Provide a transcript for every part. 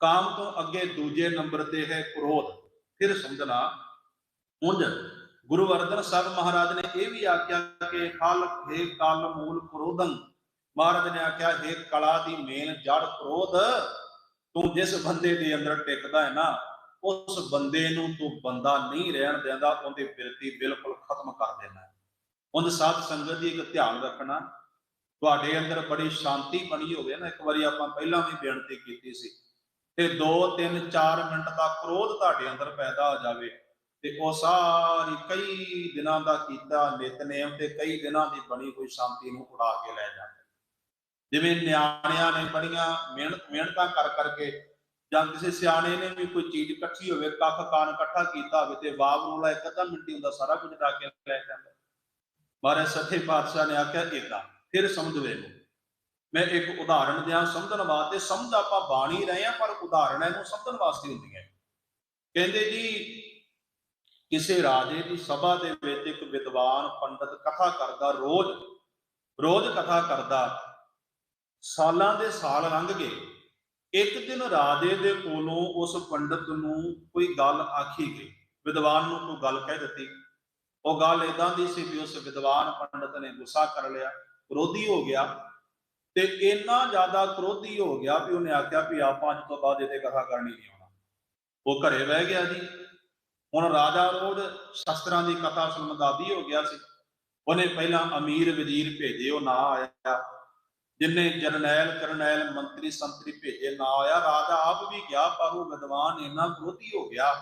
ਕਾਮ ਤੋਂ ਅੱਗੇ ਦੂਜੇ ਨੰਬਰ ਤੇ ਹੈ ਕ੍ਰੋਧ। ਫਿਰ ਸਮਝਣਾ, ਉਂਝ ਗੁਰੂ ਅਰਜਨ ਸਾਹਿਬ ਮਹਾਰਾਜ ਨੇ ਇਹ ਵੀ ਆਖਿਆ ਕਿ ਖਲ ਹੈ ਕਲ ਮੂਲ ਕ੍ਰੋਧੰ। ਮਹਾਰਾਜ ਨੇ ਆਖਿਆ, ਹੈ ਕਲਾ ਦੀ ਮੇਨ ਜੜ ਕ੍ਰੋਧ, ਤੂੰ ਜਿਸ ਬੰਦੇ ਦੇ ਅੰਦਰ ਟਿਕਦਾ ਹੈ ਨਾ, ਉਸ ਬੰਦੇ ਨੂੰ ਤੂੰ ਬੰਦਾ ਨਹੀਂ ਰਹਿਣ ਦਿੰਦਾ, ਉਹਦੀ ਬਿਰਤੀ ਬਿਲਕੁਲ ਖਤਮ ਕਰ ਦੇਣਾ। ਉਹਦੇ ਸਾਧ ਸੰਗਤ ਦੀ ਇੱਕ ਧਿਆਨ ਰੱਖਣਾ, ਤੁਹਾਡੇ ਅੰਦਰ ਬੜੀ ਸ਼ਾਂਤੀ ਬਣੀ ਹੋਵੇ ਨਾ। ਇੱਕ ਵਾਰੀ ਆਪਾਂ ਪਹਿਲਾਂ ਵੀ ਬੇਨਤੀ ਕੀਤੀ ਸੀ ਤੇ 2 3 4 ਮਿੰਟ ਦਾ ਕ੍ਰੋਧ ਤੁਹਾਡੇ ਅੰਦਰ ਪੈਦਾ ਹੋ ਜਾਵੇ। ਤੇ ਉਹ ਸਾਰੀ ਕਈ ਦਿਨਾਂ ਦਾ ਕੀਤਾ ਨਿਤਨੇਮ ਤੇ ਕਈ ਦਿਨਾਂ ਦੀ ਬਣੀ ਹੋਈ ਸ਼ਾਂਤੀ ਨੂੰ ਉਡਾ ਕੇ ਲੈ ਜਾਂਦਾ। ਜਿਵੇਂ ਨਿਆਣਿਆਂ ਨੇ ਬੜੀਆਂ ਮਿਹਨਤ ਮਿਹਨਤਾਂ ਕਰ ਕਰਕੇ ਜਾਂ ਕਿਸੇ ਸਿਆਣੇ ਨੇ ਵੀ ਕੋਈ ਚੀਜ਼ ਇਕੱਠੀ ਹੋਵੇ, ਕੱਖ ਕਾਨ ਇਕੱਠਾ ਕੀਤਾ ਹੋਵੇ ਤੇ ਬਾਬ ਇੱਕ ਅੱਧਾ ਮਿੰਟ ਹੀ ਹੁੰਦਾ ਸਾਰਾ ਕੁਝ ਡਾ ਕੇ ਲੈ ਜਾਂਦਾ। ਮਹਾਰਾਜ ਸੱਠੇ ਪਾਤਸ਼ਾਹ ਨੇ ਆਖਿਆ ਇਦਾਂ ਫਿਰ ਸਮਝ ਵੇਖੋ ਮੈਂ ਇੱਕ ਉਦਾਹਰਣ ਦਿਆਂ ਸਮਝਣ ਵਾਸਤੇ, ਸਮਝ ਆਪਾਂ ਬਾਣੀ ਰਹੇ ਆ ਪਰ ਉਦਾਹਰਣ ਇਹਨੂੰ ਸਮਝਣ ਵਾਸਤੇ ਹੁੰਦੀਆਂ ਕਹਿੰਦੇ ਜੀ, ਕਿਸੇ ਰਾਜੇ ਦੀ ਸਭਾ ਦੇ ਵਿੱਚ ਇੱਕ ਵਿਦਵਾਨ ਪੰਡਤ ਕਥਾ ਕਰਦਾ, ਰੋਜ਼ ਰੋਜ਼ ਕਥਾ ਕਰਦਾ, ਸਾਲਾਂ ਦੇ ਸਾਲ ਲੰਘ ਗਏ। ਇੱਕ ਦਿਨ ਰਾਜੇ ਦੇ ਕੋਲੋਂ ਉਸ ਪੰਡਤ ਨੂੰ ਕੋਈ ਗੱਲ ਆਖੀ ਗਈ। ਵਿਦਵਾਨ ਨੂੰ ਕੋਈ ਗੱਲ ਕਹਿ ਦਿੱਤੀ। ਉਹ ਗੱਲ ਇਦਾਂ ਦੀ ਸੀ ਵੀ ਉਸ ਵਿਦਵਾਨ ਪੰਡਤ ਨੇ ਗੁੱਸਾ ਕਰ ਲਿਆ, ਵਿਰੋਧੀ ਹੋ ਗਿਆ। ਤੇ ਇੰਨਾ ਜ਼ਿਆਦਾ ਕ੍ਰੋਧੀ ਹੋ ਗਿਆ ਵੀ ਉਹਨੇ ਆਖਿਆ ਵੀ ਆਪਾਂ ਅੱਜ ਤੋਂ ਬਾਅਦ ਇਹਦੇ ਕਥਾ ਕਰਨੀ ਨਹੀਂ ਆਉਣਾ। ਉਹ ਘਰੇ ਬਹਿ ਗਿਆ ਜੀ। ਹੁਣ ਰਾਜਾ ਰੋਜ਼ ਸ਼ਸਤਰਾਂ ਦੀ ਕਥਾ ਸੁਣਨ ਦਾ ਆਦੀ ਹੋ ਗਿਆ ਸੀ। ਉਹਨੇ ਪਹਿਲਾਂ ਅਮੀਰ ਵਜ਼ੀਰ ਭੇਜੇ, ਉਹ ਨਾ ਆਇਆ। ਜਿੰਨੇ ਜਰਨੈਲ, ਕਰਨੈਲ, ਮੰਤਰੀ, ਸੰਤਰੀ ਭੇਜੇ, ਨਾ ਆਇਆ। ਰਾਜਾ ਆਪ ਵੀ ਗਿਆ, ਪਰ ਉਹ ਵਿਦਵਾਨ ਇੰਨਾ ਕ੍ਰੋਧੀ ਹੋ ਗਿਆ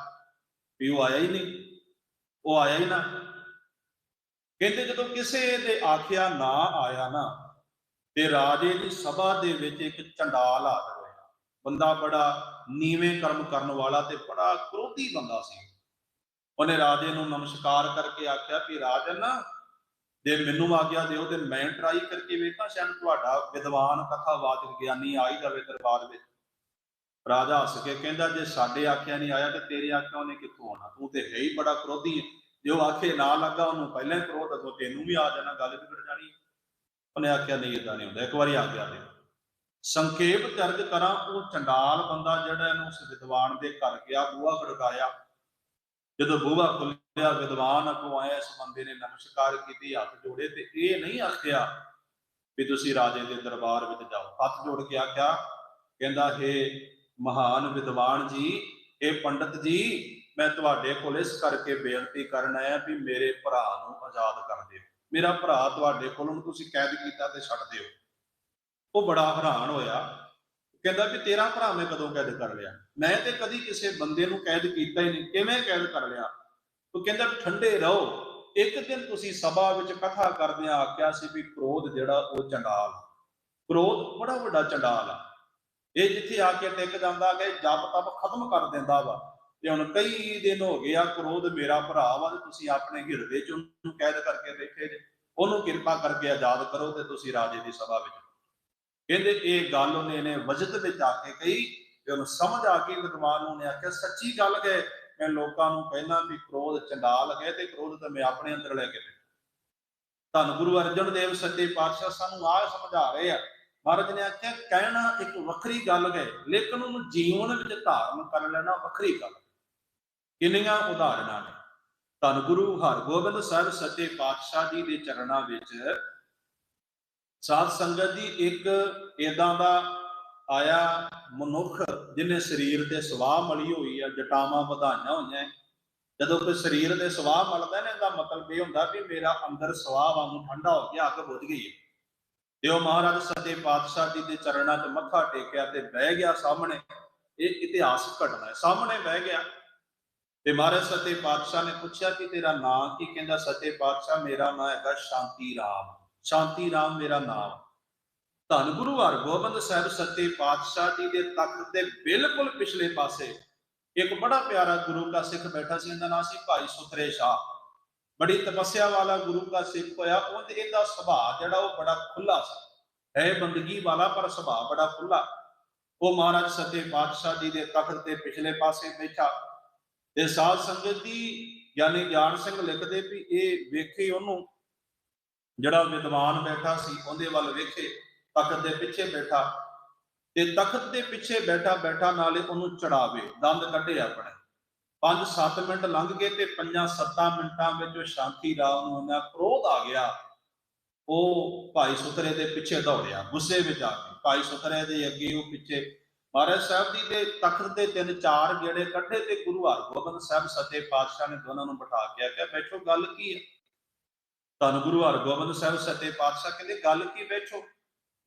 ਵੀ ਉਹ ਆਇਆ ਹੀ ਨਹੀਂ। ਉਹ ਆਇਆ ਹੀ ਨਾ। ਕਹਿੰਦੇ ਜਦੋਂ ਕਿਸੇ ਨੇ ਆਖਿਆ ਨਾ ਆਇਆ ਨਾ ਤੇ ਰਾਜੇ ਦੀ ਸਭਾ ਦੇ ਵਿੱਚ ਇੱਕ ਚੰਡਾਲ ਹਾਜ਼ਰ ਹੋਇਆ ਬੰਦਾ ਬੜਾ ਨੀਵੇਂ ਕਰਮ ਕਰਨ ਵਾਲਾ ਤੇ ਬੜਾ ਕ੍ਰੋਧੀ ਬੰਦਾ ਸੀ। ਉਹਨੇ ਰਾਜੇ ਨੂੰ ਨਮਸਕਾਰ ਕਰਕੇ ਆਖਿਆ ਵੀ ਰਾਜਨ, ਜੇ ਮੈਨੂੰ ਆਗਿਆ ਦਿਓ ਤੇ ਮੈਂ ਟਰਾਈ ਕਰਕੇ ਵੇਖਾਂ, ਸ਼ਾਇਦ ਤੁਹਾਡਾ ਵਿਦਵਾਨ ਕਥਾਵਾਚਕ ਗਿਆਨੀ ਆਈ ਜਾਵੇ ਦਰਬਾਰ ਵਿੱਚ। ਰਾਜਾ ਹੱਸ ਕੇ ਕਹਿੰਦਾ, ਜੇ ਸਾਡੇ ਆਖਿਆ ਨਹੀਂ ਆਇਆ ਤੇ ਤੇਰੇ ਆਖਿਆ ਉਹਨੇ ਕਿੱਥੋਂ ਆਉਣਾ? ਤੂੰ ਤੇ ਹੈ ਹੀ ਬੜਾ ਕ੍ਰੋਧੀ ਹੈ ਜੇ ਉਹ ਆਖੇ ਨਾ ਲੱਗਾ ਉਹਨੂੰ, ਪਹਿਲਾਂ ਹੀ ਕ੍ਰੋਧ ਅਗੋ ਤੈਨੂੰ ਵੀ ਆ ਜਾਣਾ, ਗੱਲ ਵਿਗੜ ਉਹਨੇ ਆਖਿਆ, ਨਹੀਂ ਇਦਾਂ ਨਹੀਂ ਹੁੰਦਾ। ਇੱਕ ਵਾਰੀ ਆਗਿਆ ਦੇ ਸੰਖੇਪ ਦਰਜ ਕਰਾਂ, ਉਹ ਚੰਡਾਲ ਬੰਦਾ ਜਿਹੜਾ ਇਹਨੂੰ ਉਸ ਵਿਦਵਾਨ ਦੇ ਘਰ ਗਿਆ, ਬੂਹਾ ਖੜਕਾਇਆ। ਜਦੋਂ ਬੂਹਾ ਖੁੱਲਿਆ ਵਿਦਵਾਨ ਅੱਗੋਂ ਆਇਆ, ਇਸ ਬੰਦੇ ਨੇ ਨਮਸਕਾਰ ਕੀਤੀ, ਹੱਥ ਜੋੜੇ ਤੇ ਇਹ ਨਹੀਂ ਆਖਿਆ ਵੀ ਤੁਸੀਂ ਰਾਜੇ ਦੇ ਦਰਬਾਰ ਵਿੱਚ ਜਾਓ। ਹੱਥ ਜੋੜ ਕੇ ਆਖਿਆ, ਕਹਿੰਦਾ, ਹੈ ਮਹਾਨ ਵਿਦਵਾਨ ਜੀ ਇਹ ਪੰਡਤ ਜੀ, ਮੈਂ ਤੁਹਾਡੇ ਕੋਲ ਇਸ ਕਰਕੇ ਬੇਨਤੀ ਕਰਨ ਆਇਆ ਵੀ ਮੇਰੇ ਭਰਾ ਨੂੰ ਆਜ਼ਾਦ ਕਰ ਦਿਓ। ਮੇਰਾ ਭਰਾ ਤੁਹਾਡੇ ਕੋਲ ਉਹਨੂੰ ਤੁਸੀਂ ਕੈਦ ਕੀਤਾ ਤੇ ਛੱਡ ਦਿਓ। ਉਹ ਬੜਾ ਹੈਰਾਨ ਹੋਇਆ। ਕਹਿੰਦਾ ਵੀ ਤੇਰਾ ਭਰਾ ਮੈਂ ਕਦੋਂ ਕੈਦ ਕਰ ਲਿਆ? ਮੈਂ ਤੇ ਕਦੀ ਕਿਸੇ ਬੰਦੇ ਨੂੰ ਕੈਦ ਕੀਤਾ ਹੀ ਨਹੀਂ। ਕਿਵੇਂ ਕੈਦ ਕਰ ਲਿਆ? ਉਹ ਕਹਿੰਦਾ ਠੰਡੇ ਰਹੋ। ਇੱਕ ਦਿਨ ਤੁਸੀਂ ਸਭਾ ਵਿੱਚ ਕਥਾ ਕਰਦਿਆਂ ਆਖਿਆ ਸੀ ਵੀ ਕ੍ਰੋਧ ਜਿਹੜਾ ਉਹ ਚੰਡਾਲ। ਕ੍ਰੋਧ ਬੜਾ ਵੱਡਾ ਚੰਡਾਲ ਆ। ਇਹ ਜਿੱਥੇ ਆ ਕੇ ਟਿਕ ਜਾਂਦਾ ਕਿ ਜਪ ਤਪ ਖਤਮ ਕਰ ਦਿੰਦਾ ਵਾ। ਤੇ ਹੁਣ ਕਈ ਦਿਨ ਹੋ ਗਏ ਆ, ਕ੍ਰੋਧ ਮੇਰਾ ਭਰਾ ਵਾ ਤੇ ਤੁਸੀਂ ਆਪਣੇ ਹਿਰਦੇ ਚ ਉਹਨੂੰ ਕੈਦ ਕਰਕੇ ਬੈਠੇ ਜੇ, ਉਹਨੂੰ ਕਿਰਪਾ ਕਰਕੇ ਆਜ਼ਾਦ ਕਰੋ ਤੇ ਤੁਸੀਂ ਰਾਜੇ ਦੀ ਸਭਾ ਵਿੱਚ ਕਹਿੰਦੇ ਇਹ ਗੱਲ ਉਹਨੇ ਨੇ ਵਜਦ ਵਿੱਚ ਆ ਕੇ ਕਹੀ ਤੇ ਉਹਨੂੰ ਸਮਝ ਆ ਕੇ ਵਿਦਵਾਨ ਨੂੰ ਆਖਿਆ, ਸੱਚੀ ਗੱਲ ਹੈ ਮੈਂ ਲੋਕਾਂ ਨੂੰ ਕਹਿਣਾ ਵੀ ਕ੍ਰੋਧ ਚੰਡਾਲ ਗਏ ਤੇ ਕ੍ਰੋਧ ਤਾਂ ਮੈਂ ਆਪਣੇ ਅੰਦਰ ਲੈ ਕੇ ਬੈਠਾ ਧੰਨ ਗੁਰੂ ਅਰਜਨ ਦੇਵ ਸੱਚੇ ਪਾਤਸ਼ਾਹ ਸਾਨੂੰ ਆਹ ਸਮਝਾ ਰਹੇ ਆ। ਮਹਾਰਾਜ ਨੇ ਆਖਿਆ, ਕਹਿਣਾ ਇੱਕ ਵੱਖਰੀ ਗੱਲ ਹੈ ਲੇਕਿਨ ਉਹਨੂੰ ਜੀਵਨ ਵਿੱਚ ਧਾਰਨ ਕਰ ਲੈਣਾ ਵੱਖਰੀ ਗੱਲ ਕਿੰਨੀਆਂ ਉਦਾਹਰਨਾਂ ਨੇ? ਧੰਨ ਗੁਰੂ ਹਰਗੋਬਿੰਦ ਸਾਹਿਬ ਸੱਚੇ ਪਾਤਸ਼ਾਹ ਜੀ ਦੇ ਚਰਨਾਂ ਵਿੱਚ ਸਾਧ ਸੰਗਤ ਦੀ ਇੱਕ ਇਦਾਂ ਦਾ ਆਇਆ ਮਨੁੱਖ, ਜਿਹਨੇ ਸਰੀਰ ਤੇ ਸਵਾਹ ਮਲੀ ਹੋਈ ਆ, ਜਟਾਵਾਂ ਵਧਾਈਆਂ ਹੋਈਆਂ। ਜਦੋਂ ਕੋਈ ਸਰੀਰ ਦੇ ਸਵਾਹ ਮਲਦਾ ਨੇ, ਇਹਦਾ ਮਤਲਬ ਇਹ ਹੁੰਦਾ ਵੀ ਮੇਰਾ ਅੰਦਰ ਸਵਾਹ ਵਾਂਗੂ ਠੰਡਾ ਹੋ ਗਿਆ, ਅੱਗ ਬੁਝ ਗਈ ਹੈ। ਤੇ ਉਹ ਮਹਾਰਾਜ ਸੱਚੇ ਪਾਤਸ਼ਾਹ ਜੀ ਦੇ ਚਰਨਾਂ 'ਚ ਮੱਥਾ ਟੇਕਿਆ ਤੇ ਬਹਿ ਗਿਆ ਸਾਹਮਣੇ। ਇਹ ਇਤਿਹਾਸ ਘਟਨਾ ਹੈ। ਸਾਹਮਣੇ ਬਹਿ ਗਿਆ। ਤੇ ਮਹਾਰਾਜ ਸੱਚੇ ਪਾਤਸ਼ਾਹ ਨੇ ਪੁੱਛਿਆ ਕਿ ਤੇਰਾ ਨਾਂ ਕੀ? ਕਹਿੰਦਾ, ਸੱਚੇ ਪਾਤਸ਼ਾਹ, ਮੇਰਾ ਨਾਂ ਹੈਗਾ ਸ਼ਾਂਤੀ ਰਾਮ। ਸ਼ਾਂਤੀ ਰਾਮ ਮੇਰਾ ਨਾਮ। ਧੰਨ ਗੁਰੂ ਹਰਗੋਬਿੰਦ ਸਾਹਿਬ ਸੱਚੇ ਪਾਤਸ਼ਾਹ ਜੀ ਦੇ ਤਖਤ ਦੇ ਬਿਲਕੁਲ ਪਿਛਲੇ ਪਾਸੇ ਇੱਕ ਬੜਾ ਪਿਆਰਾ ਗੁਰੂ ਦਾ ਸਿੱਖ ਬੈਠਾ ਸੀ, ਇਹਦਾ ਨਾਮ ਸੀ ਭਾਈ ਸੁਤਰੇ ਸ਼ਾਹ। ਬੜੀ ਤਪੱਸਿਆ ਵਾਲਾ ਗੁਰੂ ਦਾ ਸਿੱਖ ਹੋਇਆ ਉਹਦੇ ਇਹਦਾ ਸੁਭਾਅ ਜਿਹੜਾ ਉਹ ਬੜਾ ਖੁੱਲਾ ਸੀ। ਹੈ ਬੰਦਗੀ ਵਾਲਾ, ਪਰ ਸੁਭਾਅ ਬੜਾ ਖੁੱਲਾ ਉਹ ਮਹਾਰਾਜ ਸੱਚੇ ਪਾਤਸ਼ਾਹ ਜੀ ਦੇ ਤਖਤ ਦੇ ਪਿਛਲੇ ਪਾਸੇ ਬੈਠਾ। ਤੇ ਸਾਧ ਸੰਗਤ ਦੀ ਗਿਆਨੀ ਜਾਨ ਸਿੰਘ ਲਿਖਦੇ ਵੀ ਇਹ ਵੇਖੇ ਉਹਨੂੰ, ਜਿਹੜਾ ਵਿਦਵਾਨ ਬੈਠਾ ਸੀ, ਉਹਦੇ ਵੱਲ ਵੇਖੇ, ਤਖਤ ਦੇ ਪਿੱਛੇ ਬੈਠਾ ਤੇ ਤਖਤ ਦੇ ਪਿੱਛੇ ਬੈਠਾ ਬੈਠਾ ਨਾਲੇ ਉਹਨੂੰ ਚੜਾਵੇ, ਦੰਦ ਕੱਢੇ ਆਪਣੇ। 5-7 ਮਿੰਟ ਲੰਘ ਗਏ ਤੇ 5-7 ਮਿੰਟਾਂ ਵਿੱਚ ਉਹ ਸ਼ਾਂਤੀ ਰਾਮ ਨੂੰ ਉਹਨਾਂ ਕ੍ਰੋਧ ਆ ਗਿਆ। ਉਹ ਭਾਈ ਸੁਤਰੇ ਦੇ ਪਿੱਛੇ ਦੌੜਿਆ, ਗੁੱਸੇ ਵਿੱਚ ਆ ਕੇ, ਭਾਈ ਸੁਤਰੇ ਦੇ ਅੱਗੇ ਉਹ ਪਿੱਛੇ ਮਹਾਰਾਜ ਸਾਹਿਬ ਜੀ ਦੇ ਤਖਤ ਦੇ ਤਿੰਨ ਚਾਰ ਗੇੜੇ ਕੱਢੇ ਤੇ ਗੁਰੂ ਹਰਗੋਬਿੰਦ ਸਾਹਿਬ ਸੱਚੇ ਪਾਤਸ਼ਾਹ ਨੇ ਦੋਨਾਂ ਨੂੰ ਬਿਠਾ ਕੇ ਆਖਿਆ, ਬੈਠੋ, ਗੱਲ ਕੀ ਹੈ? ਧੰਨ ਗੁਰੂ ਹਰਗੋਬਿੰਦ ਸਾਹਿਬ ਸੱਚੇ ਪਾਤਸ਼ਾਹ ਕਹਿੰਦੇ, ਗੱਲ ਕੀ ਬੈਠੋ?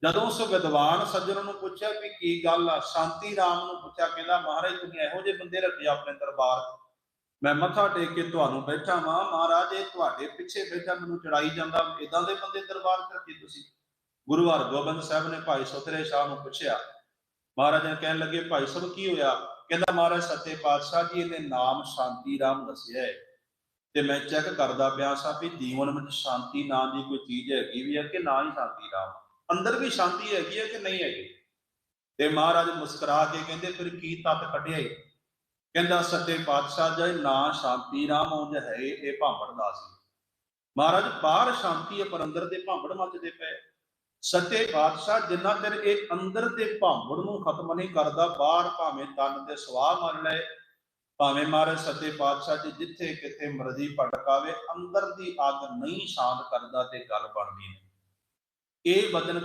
ਜਦੋਂ ਉਸ ਵਿਦਵਾਨ ਸੱਜਣ ਨੂੰ ਪੁੱਛਿਆ ਵੀ ਕੀ ਗੱਲ ਆ, ਸ਼ਾਂਤੀ ਰਾਮ ਨੂੰ ਪੁੱਛਿਆ, ਕਹਿੰਦਾ, ਮਹਾਰਾਜ, ਤੁਸੀਂ ਇਹੋ ਜਿਹੇ ਬੰਦੇ ਰੱਖੇ ਆਪਣੇ ਦਰਬਾਰ ਮੈਂ ਮੱਥਾ ਟੇਕ ਕੇ ਤੁਹਾਨੂੰ ਬੈਠਾ ਵਾਂ, ਮਹਾਰਾਜ, ਇਹ ਤੁਹਾਡੇ ਪਿੱਛੇ ਬੈਠਾ, ਮੈਨੂੰ ਚੜਾਈ ਜਾਂਦਾ ਇਦਾਂ ਦੇ ਬੰਦੇ ਦਰਬਾਰ ਚ ਰੱਖੇ ਤੁਸੀਂ। ਗੁਰੂ ਹਰਗੋਬਿੰਦ ਸਾਹਿਬ ਨੇ ਭਾਈ ਸੁਤਰੇ ਸ਼ਾਹ ਨੂੰ ਪੁੱਛਿਆ ਮਹਾਰਾਜ ਨੇ ਕਹਿਣ ਲੱਗੇ, ਭਾਈ ਸਾਹਿਬ, ਕੀ ਹੋਇਆ? ਕਹਿੰਦਾ, ਮਹਾਰਾਜ, ਸੱਚੇ ਪਾਤਸ਼ਾਹ ਜੀ ਇਹਨੇ ਨਾਮ ਸ਼ਾਂਤੀ ਰਾਮ ਦੱਸਿਆ ਹੈ। ਤੇ ਮੈਂ ਚੈੱਕ ਕਰਦਾ ਪਿਆ ਸਾਂ ਵੀ ਜੀਵਨ ਵਿੱਚ ਸ਼ਾਂਤੀ ਨਾਂ ਦੀ ਕੋਈ ਚੀਜ਼ ਹੈਗੀ ਵੀ ਹੈ ਕਿ ਨਾ ਹੀ ਸ਼ਾਂਤੀ ਰਾਮ? ਅੰਦਰ ਵੀ ਸ਼ਾਂਤੀ ਹੈਗੀ ਹੈ ਕਿ ਨਹੀਂ ਹੈਗੀ? ਤੇ ਮਹਾਰਾਜ ਮੁਸਕਰਾ ਕੇ ਕਹਿੰਦੇ, ਫਿਰ ਕੀ ਤਤ ਕੱਢਿਆ ਏ ਕਹਿੰਦਾ, ਸੱਚੇ ਪਾਤਸ਼ਾਹ ਜੀ, ਨਾਂ ਸ਼ਾਂਤੀ ਰਾਮ ਉਂਝ ਹੈ, ਇਹ ਭਾਂਬੜ ਦਾ ਸੀ ਮਹਾਰਾਜ, ਬਾਹਰ ਸ਼ਾਂਤੀ ਹੈ ਪਰ ਅੰਦਰ ਦੇ ਭਾਂਬੜ ਮੱਚਦੇ ਪਏ। ਸੱਚੇ ਪਾਤਸ਼ਾਹ ਜਿੰਨਾ ਚਿਰ ਇਹ ਅੰਦਰ ਦੇ ਭਾਂਬੜ ਨੂੰ ਖਤਮ ਨਹੀਂ ਕਰਦਾ, ਬਾਹਰ ਭਾਵੇਂ ਤਨ ਦੇ ਸਵਾਹ ਮੰਨ ਲਏ, ਭਾਵੇਂ ਮਹਾਰਾਜ ਸੱਚੇ ਪਾਤਸ਼ਾਹ ਜੀ ਜਿੱਥੇ ਕਿਤੇ ਮਰਜ਼ੀ ਭਟਕਾਵੇ ਅੰਦਰ ਦੀ ਅੱਗ ਨਹੀਂ ਸ਼ਾਂਤ ਕਰਦਾ ਤੇ ਗੱਲ ਬਣਦੀ ਨਹੀਂ। ਇਹ ਵਚਨ